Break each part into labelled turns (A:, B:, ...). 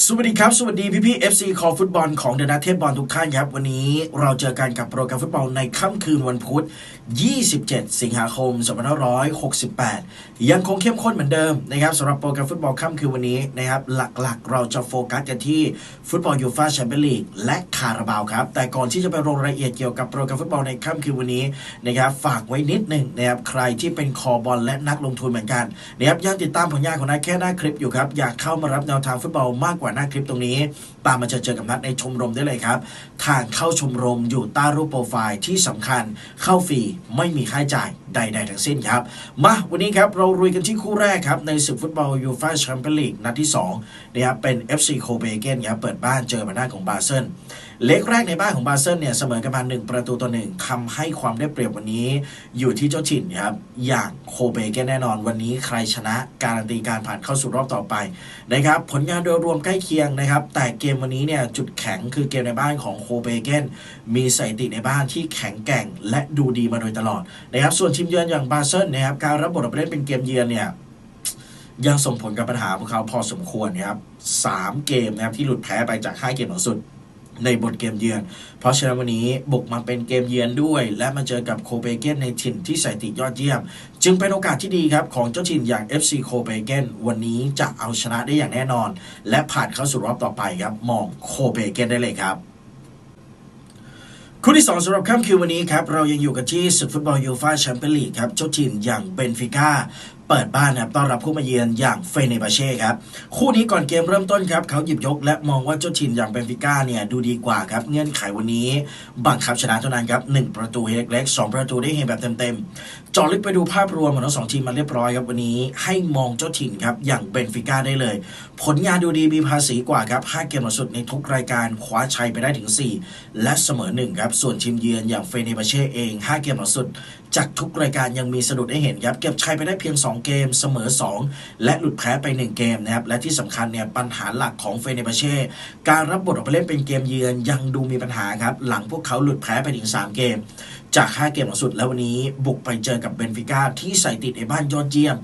A: สวัสดีครับ สวัสดีพี่พี่ FC คอฟุตบอลของเดอะนัทเทพบอลทุกท่านครับ วันนี้เราเจอกันกับโปรแกรมฟุตบอลในค่ำคืนวันพุธ 27 สิงหาคม 2568 ยังคงเข้มข้นเหมือนเดิมนะครับสำหรับโปรแกรมฟุตบอลค่ำคืนวันนี้นะครับ หลักๆ เราจะโฟกัสกันที่ฟุตบอลยูฟ่าแชมเปี้ยนลีกและคาราบาวครับ แต่ก่อนที่จะไปลงรายละเอียดเกี่ยวกับโปรแกรมฟุตบอลในค่ำคืนวันนี้นะครับฝากไว้นิดหนึ่งนะครับใครที่เป็นคอบอลและนักลงทุนเหมือนกันนะครับยังติดตามผลงานของนักแค่หน้าคลิปอยู่ครับอยากเข้ามารับแนวทางฟุตบอลมากกว่าหน้าคลิปตรงนี้ตามมาเจอเจอกับนัดในชมรมได้เลยครับ ทางเข้าชมรมอยู่ใต้รูปโปรไฟล์ที่สำคัญเข้าฟรีไม่มีค่าใช้จ่าย ใดๆทั้งสิ้นครับ มาวันนี้ครับเรารุยกันที่คู่แรกครับ ในศึกฟุตบอลยูฟ่าแชมเปี้ยนลีกนัดที่2นะครับเป็น FC โคเปเกนครับเปิดบ้านเจอมาหน้าของบาเซนเล็กแรกในบ้านของบาเซนเนี่ยเสมอกันมาหนึ่งประตูต่อหนึ่งทำให้ความได้เปรียบวันนี้ อยู่ที่เจ้าถิ่นครับอย่างโคเปเกนแน่นอนวันนี้ใครชนะการันตีการผ่านเข้าสู่รอบต่อไปนะครับผลงานโดยรวมใกล้เคียงนะครับแต่เกมวันนี้เนี่ยจุดแข็งคือเกมในบ้านของโคเปเกนมีสถิติในบ้านที่แข็งแกร่งและดูดีมาโดยตลอดนะครับส่วนทีมเยือนอย่างบาเซนนะครับการรับบทบาทเล่นเป็นเกมเยือนเนี่ยยังส่งผลกับปัญหาพวกเขาพอสมควรนะครับสามเกมนะครับที่หลุดแพ้ไปจาก5เกมหลังสุดในบทเกมเยือน เพราะฉะนั้นวันนี้บุกมาเป็นเกมเยือนด้วย และมาเจอกับโคเปเกนในถิ่นที่สถิติยอดเยี่ยม จึงเป็นโอกาสที่ดีครับ ของเจ้าถิ่นอย่าง FC โคเปเกนวันนี้จะเอาชนะได้อย่างแน่นอน และผ่านเข้าสู่รอบต่อไปครับ มองโคเปเกนได้เลยครับ คู่ที่ 2สำหรับค่ำคืนวันนี้ครับ เรายังอยู่กันที่ศึกฟุตบอลยูฟ่าแชมเปี้ยนลีกครับ เจ้าถิ่นอย่างเบนฟิก้าเปิดบ้านนะครับต้อนรับผู้มาเยือนอย่างเฟเนบาเช่ครับ คู่นี้ก่อนเกมเริ่มต้นครับ เขาหยิบยกและมองว่าเจ้าถิ่นอย่างเบนฟิก้าเนี่ยดูดีกว่าครับ เงื่อนไขวันนี้ บังคับชนะเท่านั้นครับ1ประตูเล็กๆ2ประตูได้เห็นแบบเต็มๆจาะลึกไปดูภาพรวมของทั้งสองทีมมาเรียบร้อยครับวันนี้ให้มองเจ้าถิ่นครับอย่างเบนฟิก้าได้เลย ผลงานดูดีมีภาษีกว่าครับ5เกมลังสุดในทุกรายการคว้าชัยไปได้ถึง 4 และเสมอ1ครับส่วนทีมเยือนอย่างเฟเนบาเช่เอง 5 เกมลังสุด จากทุกรายการยังมีสะดุดให้เห็นครับ เก็บชัยไปได้เพียง 2 เกมเสมอ 2 และหลุดแพ้ไป 1 เกมนะครับ และที่สำคัญเนี่ยปัญหาหลักของเฟเนบาเช่การรับบทออกไปเล่นเป็นเกมเยือนยังดูมีปัญหาครับ หลังพวกเขาหลุดแพ้ไปถึง 3 เกม จาก 5 เกมหลังสุดแล้ววันนี้บุกไปเจอกับเบนฟิก้าที่ใส่ติดในบ้านยอดเยี่ยม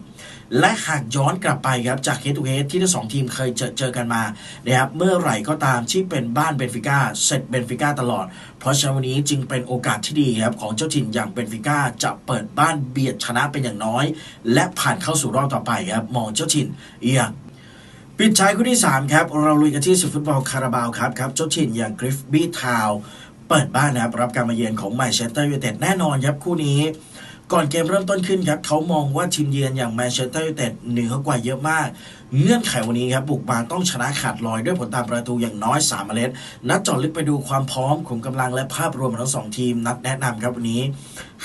A: และหากย้อนกลับไปครับจากเฮด o ูเฮดที่ทั้งสองทีมเคยเจอเจอกันมานะครับเมื่อไหร่ก็ตามที่เป็นบ้านเบนฟิก้าเสร็จเบนฟิก้าตลอด เพราะฉะนั้นวันนี้จึงเป็นโอกาสที่ดีครับของเจ้าถิ่นอย่างเบนฟิก้าจะเปิดบ้านเบียดชนะเป็นอย่างน้อย และผ่านเข้าสู่รอบต่อไปครับมองเจ้าถิ่นอย่างปิดท้ายคู่ที่ 3 ครับ เราลุยกันที่ศึกฟุตบอลคาราบาวครับครับเจ้าถิ่นอย่างกริฟบี้ทาวเปิดบ้านนะครับรับการมาเยือนของแมนเชสเตอร์ยูไนเต็ดแน่นอนครับคู่นี้ ก่อนเกมเริ่มต้นขึ้นครับเขามองว่าทีมเยือนอย่างแมนเชสเตอร์ยูไนเต็ดเหนือกว่าเยอะมากเงื่อนไขวันนี้ครับบุกมาต้องชนะขาดลอยด้วยผลตามประตูอย่างน้อย3เมล็ด นัดจอดลึกไปดูความพร้อมขุมกำลังและภาพรวมของทั้งสองทีม นัดแนะนำครับวันนี้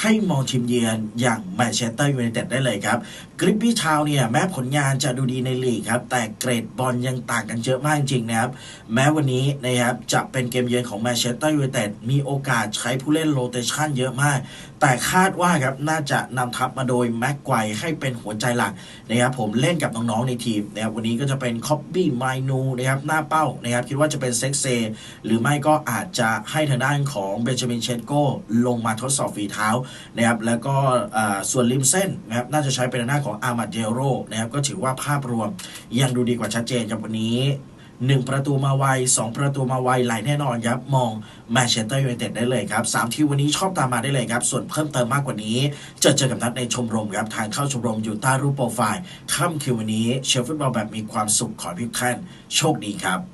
A: ให้มองทีมเยือนอย่างแมนเชสเตอร์ยูไนเต็ดได้เลยครับกริปปี้ทาวเนี่ยแม้ผลงานจะดูดีในลีกครับแต่เกรดบอลยังต่างกันเยอะมากจริงนะครับแม้วันนี้นะครับจะเป็นเกมเยือนของแมนเชสเตอร์ยูไนเต็ดมีโอกาสใช้ผู้เล่นโรเตชันเยอะมาก แต่คาดว่าครับน่าจะนำทัพมาโดยแม็กไกวให้เป็นหัวใจหลักนะครับผมเล่นกับน้องๆในทีมนะครับวันนี้ก็จะเป็นคอปบี้ไมนูนะครับหน้าเป้านะครับคิดว่าจะเป็นเซ็กเซ หรือไม่ก็อาจจะให้ทางด้านของเบนจามินเชนโกลงมาทดสอบฝีเท้านะครับแล้วก็ส่วนริมเส้นนะครับน่าจะใช้เป็นทางด้านของอามาเดโรนะครับก็ถือว่าภาพรวมยังดูดีกว่าชัดเจนครับวันนี้ 1 ประตูมาไว 2 ประตูมาไวไหลแน่นอนครับ มองแมนเชสเตอร์ยูไนเต็ดได้เลยครับ3ทีวันนี้ชอบตามมาได้เลยครับ ส่วนเพิ่มเติมมากกว่านี้ จะเจอกับนัดในชมรมครับ ทางเข้าชมรมอยู่ใต้รูปโปรไฟล์ค่ำคืนวันนี้เชียร์ฟุตบอลแบบมีความสุขขอให้ทุกท่านโชคดีครับ